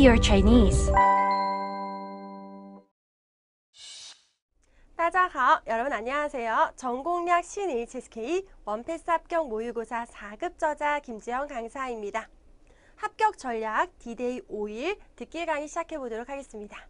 your Chinese. 大家好, 여러분 안녕하세요. 전공약 신HSK 원패스 합격 모의고사 4급 저자 김지영 강사입니다. 합격 전략 D-Day 5일 듣기 강의 시작해 보도록 하겠습니다.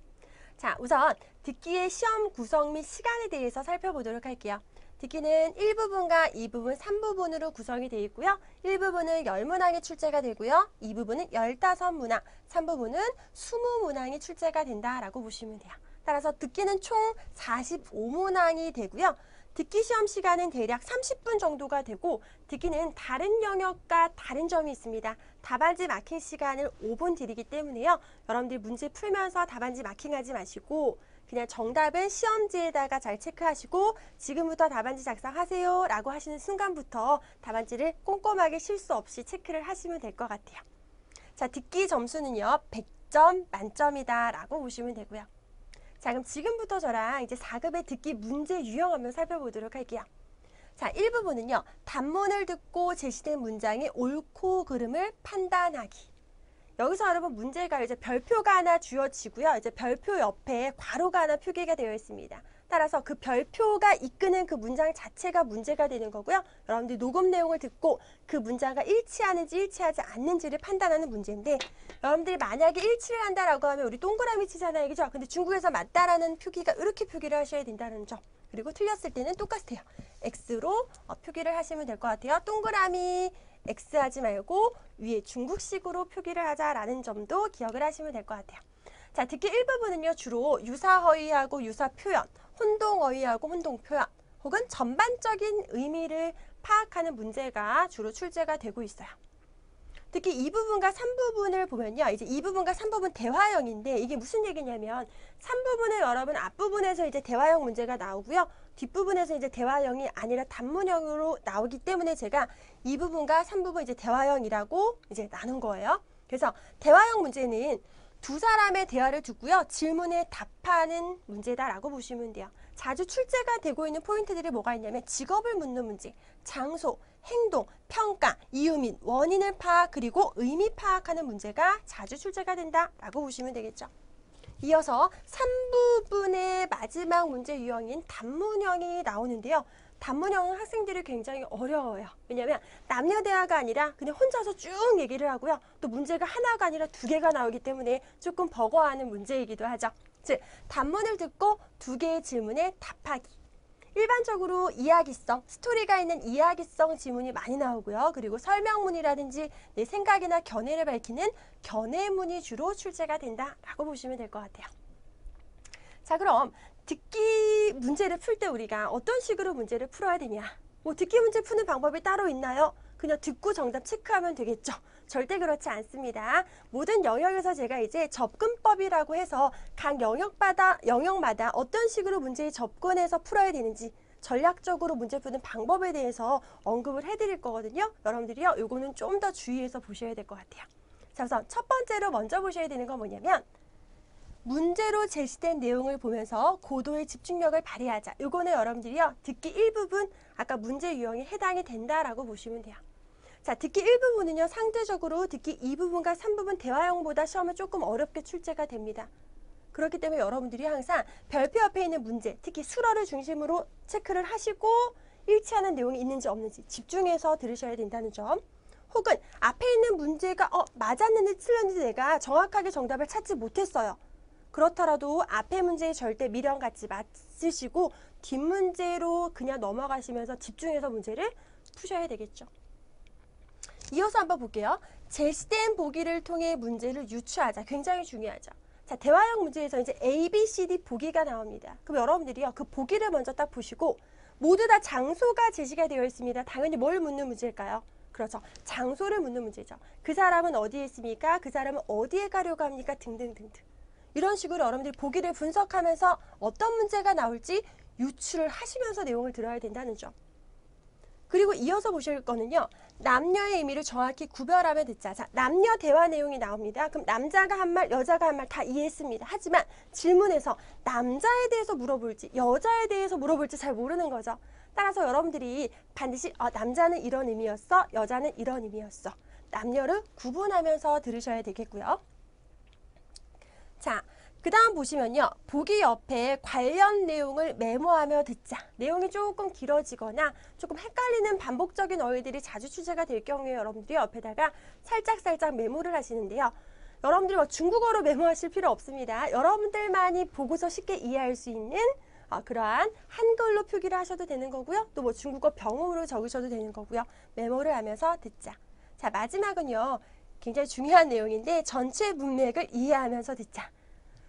자, 우선 듣기의 시험 구성 및 시간에 대해서 살펴보도록 할게요. 듣기는 1부분과 2부분, 3부분으로 구성이 되어 있고요. 1부분은 10문항이 출제가 되고요. 2부분은 15문항, 3부분은 20문항이 출제가 된다라고 보시면 돼요. 따라서 듣기는 총 45문항이 되고요. 듣기 시험 시간은 대략 30분 정도가 되고 듣기는 다른 영역과 다른 점이 있습니다. 답안지 마킹 시간을 5분 드리기 때문에요. 여러분들 문제 풀면서 답안지 마킹하지 마시고 그냥 정답은 시험지에다가 잘 체크하시고 지금부터 답안지 작성하세요 라고 하시는 순간부터 답안지를 꼼꼼하게 실수 없이 체크를 하시면 될 것 같아요. 자, 듣기 점수는요. 100점 만점이다 라고 보시면 되고요. 자, 그럼 지금부터 저랑 이제 4급의 듣기 문제 유형 한번 살펴보도록 할게요. 자, 1부분은요. 단문을 듣고 제시된 문장의 옳고 그름을 판단하기. 여기서 여러분 문제가 이제 별표가 하나 주어지고요. 이제 별표 옆에 괄호가 하나 표기가 되어 있습니다. 따라서 그 별표가 이끄는 그 문장 자체가 문제가 되는 거고요. 여러분들이 녹음 내용을 듣고 그 문장과 일치하는지 일치하지 않는지를 판단하는 문제인데 여러분들이 만약에 일치를 한다라고 하면 우리 동그라미 치잖아요. 그죠? 근데 중국에서 맞다라는 표기가 이렇게 표기를 하셔야 된다는 점. 그리고 틀렸을 때는 똑같아요. X로 어, 표기를 하시면 될 것 같아요. 동그라미 X 하지 말고 위에 중국식으로 표기를 하자라는 점도 기억을 하시면 될 것 같아요. 자, 듣기 1부분은요, 주로 유사허위하고 유사표현, 혼동어휘하고 혼동표현, 혹은 전반적인 의미를 파악하는 문제가 주로 출제가 되고 있어요. 특히 2부분과 3부분을 보면요. 이제 2부분과 3부분 대화형인데 이게 무슨 얘기냐면 3부분은 여러분 앞부분에서 이제 대화형 문제가 나오고요. 뒷부분에서 이제 대화형이 아니라 단문형으로 나오기 때문에 제가 2부분과 3부분 이제 대화형이라고 이제 나눈 거예요. 그래서 대화형 문제는 두 사람의 대화를 듣고요. 질문에 답하는 문제다라고 보시면 돼요. 자주 출제가 되고 있는 포인트들이 뭐가 있냐면 직업을 묻는 문제, 장소, 행동, 평가, 이유 및 원인을 파악 그리고 의미 파악하는 문제가 자주 출제가 된다라고 보시면 되겠죠. 이어서 3부분의 마지막 문제 유형인 단문형이 나오는데요. 단문형은 학생들이 굉장히 어려워요. 왜냐하면 남녀 대화가 아니라 그냥 혼자서 쭉 얘기를 하고요. 또 문제가 하나가 아니라 두 개가 나오기 때문에 조금 버거워하는 문제이기도 하죠. 즉 단문을 듣고 두 개의 질문에 답하기. 일반적으로 이야기성, 스토리가 있는 이야기성 지문이 많이 나오고요. 그리고 설명문이라든지 내 생각이나 견해를 밝히는 견해문이 주로 출제가 된다라고 보시면 될 것 같아요. 자 그럼 듣기 문제를 풀 때 우리가 어떤 식으로 문제를 풀어야 되냐 뭐 듣기 문제 푸는 방법이 따로 있나요? 그냥 듣고 정답 체크하면 되겠죠. 절대 그렇지 않습니다. 모든 영역에서 제가 이제 접근법이라고 해서 각 영역마다, 영역마다 어떤 식으로 문제에 접근해서 풀어야 되는지 전략적으로 문제 푸는 방법에 대해서 언급을 해드릴 거거든요. 여러분들이요, 요거는 좀 더 주의해서 보셔야 될 것 같아요. 자, 우선 첫 번째로 먼저 보셔야 되는 건 뭐냐면 문제로 제시된 내용을 보면서 고도의 집중력을 발휘하자. 요거는 여러분들이요. 듣기 일부분 아까 문제 유형에 해당이 된다라고 보시면 돼요. 자, 듣기 1부분은요. 상대적으로 듣기 2부분과 3부분 대화형보다 시험은 조금 어렵게 출제가 됩니다. 그렇기 때문에 여러분들이 항상 별표 옆에 있는 문제, 특히 수어를 중심으로 체크를 하시고 일치하는 내용이 있는지 없는지 집중해서 들으셔야 된다는 점. 혹은 앞에 있는 문제가 어, 맞았는지 틀렸는지 내가 정확하게 정답을 찾지 못했어요. 그렇더라도 앞에 문제에 절대 미련 갖지 마시고 뒷문제로 그냥 넘어가시면서 집중해서 문제를 푸셔야 되겠죠. 이어서 한번 볼게요. 제시된 보기를 통해 문제를 유추하자. 굉장히 중요하죠. 자, 대화형 문제에서 이제 A, B, C, D 보기가 나옵니다. 그럼 여러분들이요. 그 보기를 먼저 딱 보시고 모두 다 장소가 제시가 되어 있습니다. 당연히 뭘 묻는 문제일까요? 그렇죠. 장소를 묻는 문제죠. 그 사람은 어디에 있습니까? 그 사람은 어디에 가려고 합니까? 등등등등. 이런 식으로 여러분들이 보기를 분석하면서 어떤 문제가 나올지 유추를 하시면서 내용을 들어야 된다는 점. 그리고 이어서 보실 거는요. 남녀의 의미를 정확히 구별하며 듣자. 자, 남녀 대화 내용이 나옵니다. 그럼 남자가 한 말, 여자가 한 말 다 이해했습니다. 하지만 질문에서 남자에 대해서 물어볼지, 여자에 대해서 물어볼지 잘 모르는 거죠. 따라서 여러분들이 반드시 어, 남자는 이런 의미였어, 여자는 이런 의미였어. 남녀를 구분하면서 들으셔야 되겠고요. 자, 그 다음 보시면요. 보기 옆에 관련 내용을 메모하며 듣자. 내용이 조금 길어지거나 조금 헷갈리는 반복적인 어휘들이 자주 출제가 될 경우에 여러분들이 옆에다가 살짝살짝 메모를 하시는데요. 여러분들이 뭐 중국어로 메모하실 필요 없습니다. 여러분들만이 보고서 쉽게 이해할 수 있는 어, 그러한 한글로 표기를 하셔도 되는 거고요. 또 뭐 중국어 병음으로 적으셔도 되는 거고요. 메모를 하면서 듣자. 자, 마지막은요. 굉장히 중요한 내용인데 전체 문맥을 이해하면서 듣자.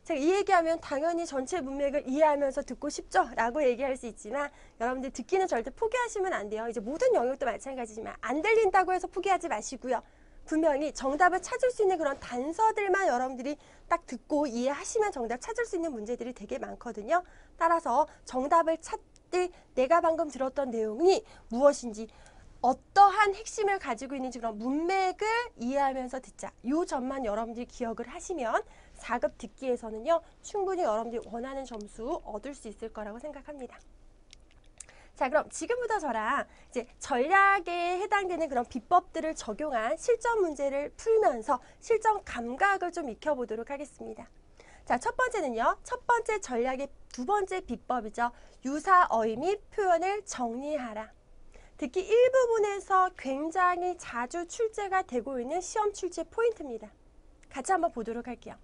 제가 이 얘기하면 당연히 전체 문맥을 이해하면서 듣고 싶죠? 라고 얘기할 수 있지만 여러분들 듣기는 절대 포기하시면 안 돼요. 이제 모든 영역도 마찬가지지만 안 들린다고 해서 포기하지 마시고요. 분명히 정답을 찾을 수 있는 그런 단서들만 여러분들이 딱 듣고 이해하시면 정답 찾을 수 있는 문제들이 되게 많거든요. 따라서 정답을 찾되 내가 방금 들었던 내용이 무엇인지 어떠한 핵심을 가지고 있는지 그런 문맥을 이해하면서 듣자. 요 점만 여러분들이 기억을 하시면 4급 듣기에서는요. 충분히 여러분들이 원하는 점수 얻을 수 있을 거라고 생각합니다. 자, 그럼 지금부터 저랑 이제 전략에 해당되는 그런 비법들을 적용한 실전 문제를 풀면서 실전 감각을 좀 익혀보도록 하겠습니다. 자, 첫 번째는요. 첫 번째 전략의 두 번째 비법이죠. 유사 어휘 및 표현을 정리하라. 특히 일부분에서 굉장히 자주 출제가 되고 있는 시험 출제 포인트입니다. 같이 한번 보도록 할게요.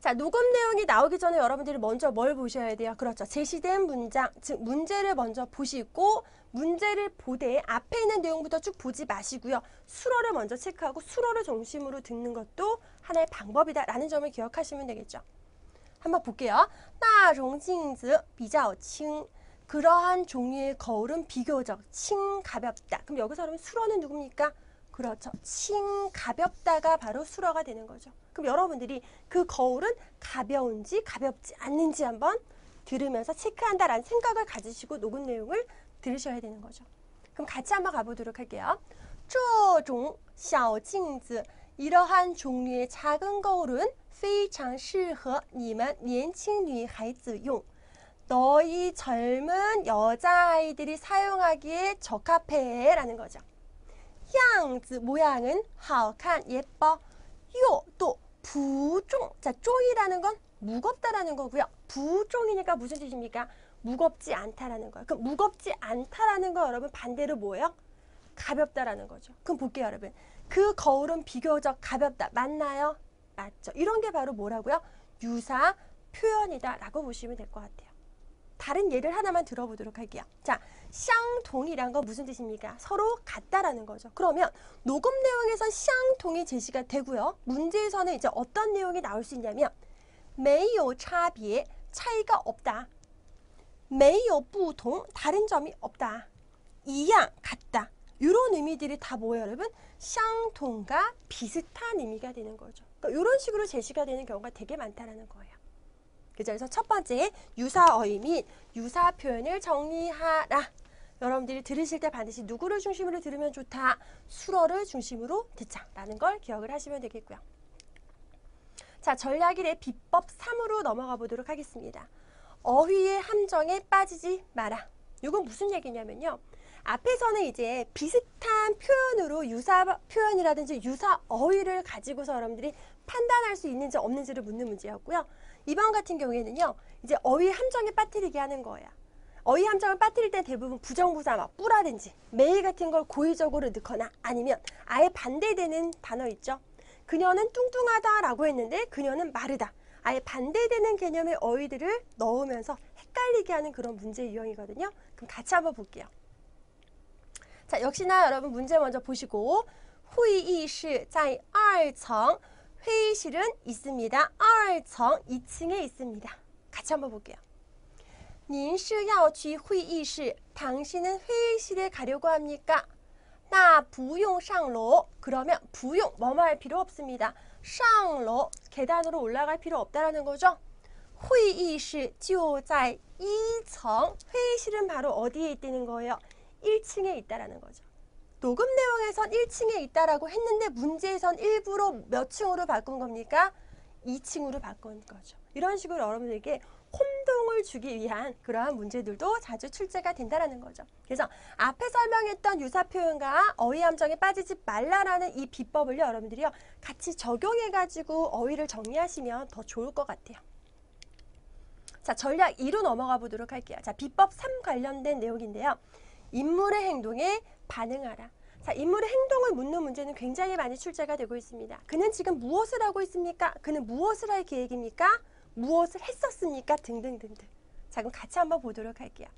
자, 녹음 내용이 나오기 전에 여러분들이 먼저 뭘 보셔야 돼요? 그렇죠. 제시된 문장, 즉 문제를 먼저 보시고 문제를 보되 앞에 있는 내용부터 쭉 보지 마시고요. 수로를 먼저 체크하고 수로를 중심으로 듣는 것도 하나의 방법이다라는 점을 기억하시면 되겠죠. 한번 볼게요. 나롱징즈 비자오칭 그러한 종류의 거울은 비교적 轻가볍다. 그럼 여기서 그러면 수어는 누굽니까? 그렇죠. 轻가볍다가 바로 수어가 되는 거죠. 그럼 여러분들이 그 거울은 가벼운지 가볍지 않는지 한번 들으면서 체크한다라는 생각을 가지시고 녹음 내용을 들으셔야 되는 거죠. 그럼 같이 한번 가보도록 할게요. 这种小镜子 이러한 종류의 작은 거울은 非常适合你们年轻女孩子用. 너희 젊은 여자아이들이 사용하기에 적합해 라는 거죠. 양즈 모양은 好看 예뻐 요또 부종 자 종이라는 건 무겁다라는 거고요. 부종이니까 무슨 뜻입니까? 무겁지 않다라는 거예요. 그럼 무겁지 않다라는 거 여러분 반대로 뭐예요? 가볍다라는 거죠. 그럼 볼게요 여러분. 그 거울은 비교적 가볍다. 맞나요? 맞죠. 이런 게 바로 뭐라고요? 유사 표현이다라고 보시면 될 것 같아요. 다른 예를 하나만 들어보도록 할게요. 자, 쌍통이란 건 무슨 뜻입니까? 서로 같다라는 거죠. 그러면 녹음 내용에선 쌍통이 제시가 되고요. 문제에서는 이제 어떤 내용이 나올 수 있냐면 没有差别 차이가 없다. 没有不同 다른 점이 없다. 一样 같다. 이런 의미들이 다 뭐예요, 여러분? 쌍통과 비슷한 의미가 되는 거죠. 그러니까 이런 식으로 제시가 되는 경우가 되게 많다라는 거예요. 그래서 첫 번째 유사 어휘 및 유사 표현을 정리하라. 여러분들이 들으실 때 반드시 누구를 중심으로 들으면 좋다. 수어를 중심으로 듣자라는 걸 기억을 하시면 되겠고요. 자, 전략 1의 비법 3으로 넘어가 보도록 하겠습니다. 어휘의 함정에 빠지지 마라. 이건 무슨 얘기냐면요. 앞에서는 이제 비슷한 표현으로 유사 표현이라든지 유사 어휘를 가지고서 여러분들이 판단할 수 있는지 없는지를 묻는 문제였고요. 이번 같은 경우에는요. 이제 어휘 함정에 빠뜨리게 하는 거예요. 어휘 함정을 빠뜨릴 때 대부분 부정부사 막 뿌라든지 매일 같은 걸 고의적으로 넣거나 아니면 아예 반대되는 단어 있죠. 그녀는 뚱뚱하다라고 했는데 그녀는 마르다. 아예 반대되는 개념의 어휘들을 넣으면서 헷갈리게 하는 그런 문제 유형이거든요. 그럼 같이 한번 볼게요. 자, 역시나 여러분 문제 먼저 보시고 会议室在二层 회의실은 있습니다. 2층 2층에 있습니다. 같이 한번 볼게요. 您是要去会议室 당신은 회의실에 가려고 합니까? 那不用上楼 그러면 不用 뭐뭐 할 필요 없습니다. 上楼 계단으로 올라갈 필요 없다라는 거죠. 会议室就在 2층 회의실은 바로 어디에 있다는 거예요? 1층에 있다라는 거죠. 녹음 내용에선 1층에 있다라고 했는데 문제에선 일부러 몇 층으로 바꾼 겁니까? 2층으로 바꾼 거죠. 이런 식으로 여러분들에게 혼동 행동을 주기 위한 그러한 문제들도 자주 출제가 된다라는 거죠. 그래서 앞에 설명했던 유사 표현과 어휘 함정에 빠지지 말라라는 이 비법을요, 여러분들이요, 같이 적용해 가지고 어휘를 정리하시면 더 좋을 것 같아요. 자, 전략 2로 넘어가 보도록 할게요. 자, 비법 3 관련된 내용인데요. 인물의 행동에 반응하라. 자, 인물의 행동을 묻는 문제는 굉장히 많이 출제가 되고 있습니다. 그는 지금 무엇을 하고 있습니까? 그는 무엇을 할 계획입니까? 무엇을 했었습니까? 등등등등. 자, 그럼 같이 한번 보도록 할게요.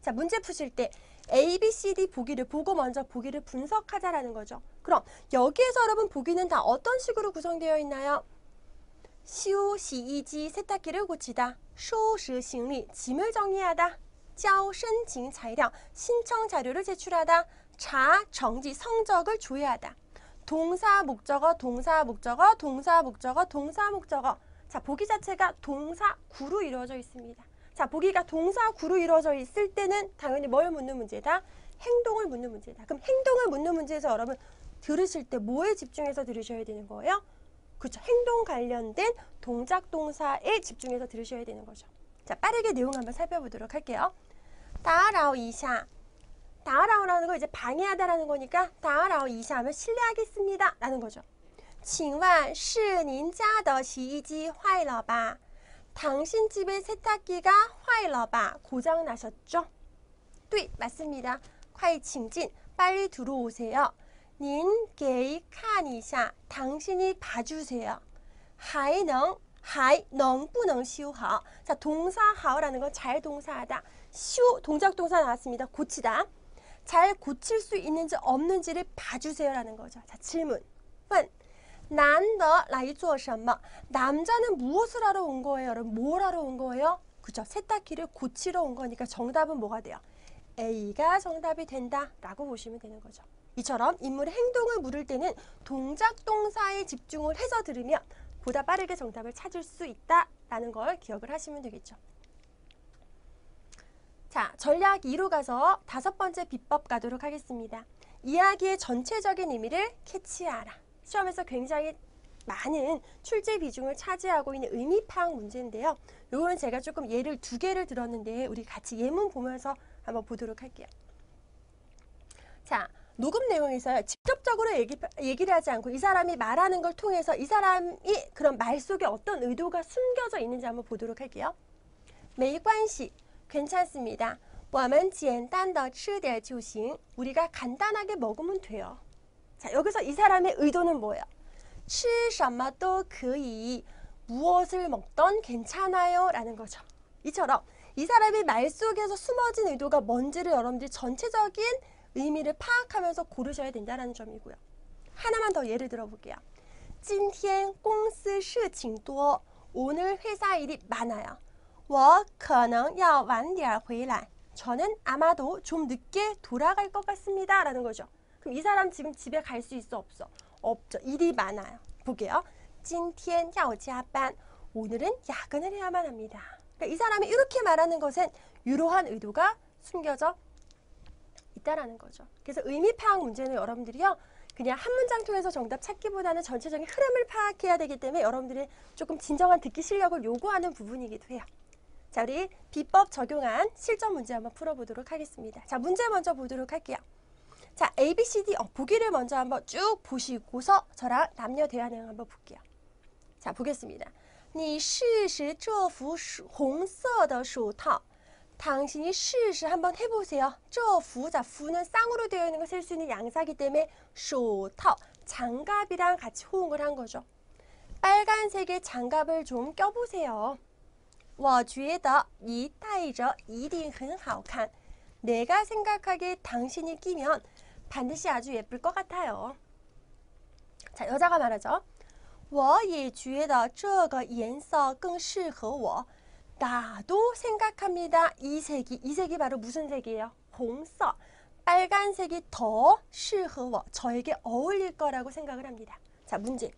자, 문제 푸실 때 A, B, C, D 보기를 보고 먼저 보기를 분석하자라는 거죠. 그럼 여기에서 여러분 보기는 다 어떤 식으로 구성되어 있나요? 시우, 시이지, 세탁기를 고치다, 쇼시, 싱리, 짐을 정리하다, 짜오, 신징, 자료, 신청 자료를 제출하다, 자, 정지, 성적을 조회하다. 동사, 목적어, 동사, 목적어, 동사, 목적어, 동사, 목적어. 자, 보기 자체가 동사, 구로 이루어져 있습니다. 자, 보기가 동사, 구로 이루어져 있을 때는 당연히 뭘 묻는 문제다? 행동을 묻는 문제다. 그럼 행동을 묻는 문제에서 여러분 들으실 때 뭐에 집중해서 들으셔야 되는 거예요? 그렇죠. 행동 관련된 동작 동사에 집중해서 들으셔야 되는 거죠. 자, 빠르게 내용 한번 살펴보도록 할게요. 따라오 이샤. 따라오라는 거 이제 방해하다라는 거니까 따라오 이샤 하면 실례하겠습니다. 라는 거죠. 请问是您家的洗衣机坏了吧? 당신 집의 세탁기가 坏了吧? 고장 나셨죠? 对, 맞습니다. 快请进, 빨리 들어오세요. 您给看一下, 당신이 봐주세요. 还能,还能不能修好? 자, 동사 好라는 건 잘 동사하다. 修 동작 동사 나왔습니다. 고치다. 잘 고칠 수 있는지 없는지를 봐주세요라는 거죠. 자, 질문. 问 난더 라이주어시엄마 남자는 무엇을 하러 온 거예요? 여러분 뭘 하러 온 거예요? 그죠? 세탁기를 고치러 온 거니까 정답은 뭐가 돼요? A가 정답이 된다 라고 보시면 되는 거죠. 이처럼 인물의 행동을 물을 때는 동작 동사에 집중을 해서 들으면 보다 빠르게 정답을 찾을 수 있다라는 걸 기억을 하시면 되겠죠. 자, 전략 2로 가서 다섯 번째 비법 가도록 하겠습니다. 이야기의 전체적인 의미를 캐치하라. 시험에서 굉장히 많은 출제 비중을 차지하고 있는 의미 파악 문제인데요. 요거는 제가 조금 예를 두 개를 들었는데 우리 같이 예문 보면서 한번 보도록 할게요. 자, 녹음 내용에서 직접적으로 얘기, 얘기를 하지 않고 이 사람이 말하는 걸 통해서 이 사람이 그런 말 속에 어떤 의도가 숨겨져 있는지 한번 보도록 할게요. 메이관시 괜찮습니다. 我们简单的吃点就行. 우리가 간단하게 먹으면 돼요. 자, 여기서 이 사람의 의도는 뭐예요? 吃什么都可以. 무엇을 먹던 괜찮아요. 라는 거죠. 이처럼 이 사람의 말 속에서 숨어진 의도가 뭔지를 여러분들이 전체적인 의미를 파악하면서 고르셔야 된다는 점이고요. 하나만 더 예를 들어볼게요. 今天公司事情多. 오늘 회사 일이 많아요. 我可能要晚点回来. 저는 아마도 좀 늦게 돌아갈 것 같습니다. 라는 거죠. 그럼 이 사람 지금 집에 갈 수 있어 없어? 없죠. 일이 많아요. 볼게요. 今天要加班. 오늘은 야근을 해야만 합니다. 그러니까 이 사람이 이렇게 말하는 것은 이러한 의도가 숨겨져 있다라는 거죠. 그래서 의미 파악 문제는 여러분들이요. 그냥 한 문장 통해서 정답 찾기보다는 전체적인 흐름을 파악해야 되기 때문에 여러분들이 조금 진정한 듣기 실력을 요구하는 부분이기도 해요. 자, 우리 비법 적용한 실전 문제 한번 풀어보도록 하겠습니다. 자, 문제 먼저 보도록 할게요. 자, A, B, C, D 어, 보기를 먼저 한번 쭉 보시고서 저랑 남녀 대화 내용 한번 볼게요. 자, 보겠습니다. 你试试这副红色的手套. 당신이 试试 한번 해보세요. 这副, 자, 부는 쌍으로 되어 있는 거 셀 수 있는 양사기 때문에 手套, 장갑이랑 같이 호응을 한 거죠. 빨간색의 장갑을 좀 껴보세요. 我觉得你戴着一定很好看. 내가 생각하기에 당신이 끼면 반드시 아주 예쁠 것 같아요. 자, 여자가 말하죠. 我也觉得这个颜色更适合我. 나도 생각합니다. 이 색이 이 색이 바로 무슨 색이에요? 홍色. 빨간색이 더 适合我. 저에게 어울릴 거라고 생각을 합니다. 자, 문제.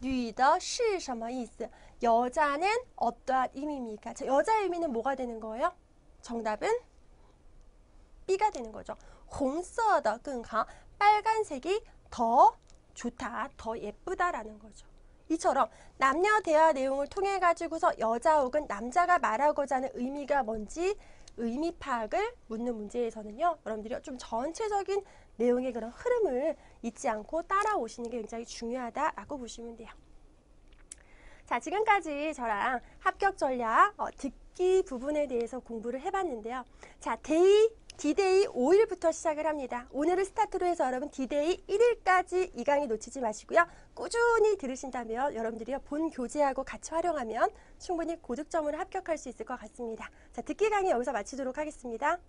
女的是什么意思? 여자는 어떠한 의미입니까? 자, 여자의 의미는 뭐가 되는 거예요? 정답은 B가 되는 거죠. 홍서더 끈가 빨간색이 더 좋다, 더 예쁘다라는 거죠. 이처럼 남녀 대화 내용을 통해 가지고서 여자 혹은 남자가 말하고자 하는 의미가 뭔지 의미 파악을 묻는 문제에서는요. 여러분들이 좀 전체적인 내용의 그런 흐름을 잊지 않고 따라오시는 게 굉장히 중요하다라고 보시면 돼요. 자, 지금까지 저랑 합격 전략 어, 듣기 부분에 대해서 공부를 해봤는데요. 자, 데이, 디데이 5일부터 시작을 합니다. 오늘을 스타트로 해서 여러분 디데이 1일까지 이 강의 놓치지 마시고요. 꾸준히 들으신다면 여러분들이 본 교재하고 같이 활용하면 충분히 고득점으로 합격할 수 있을 것 같습니다. 자, 듣기 강의 여기서 마치도록 하겠습니다.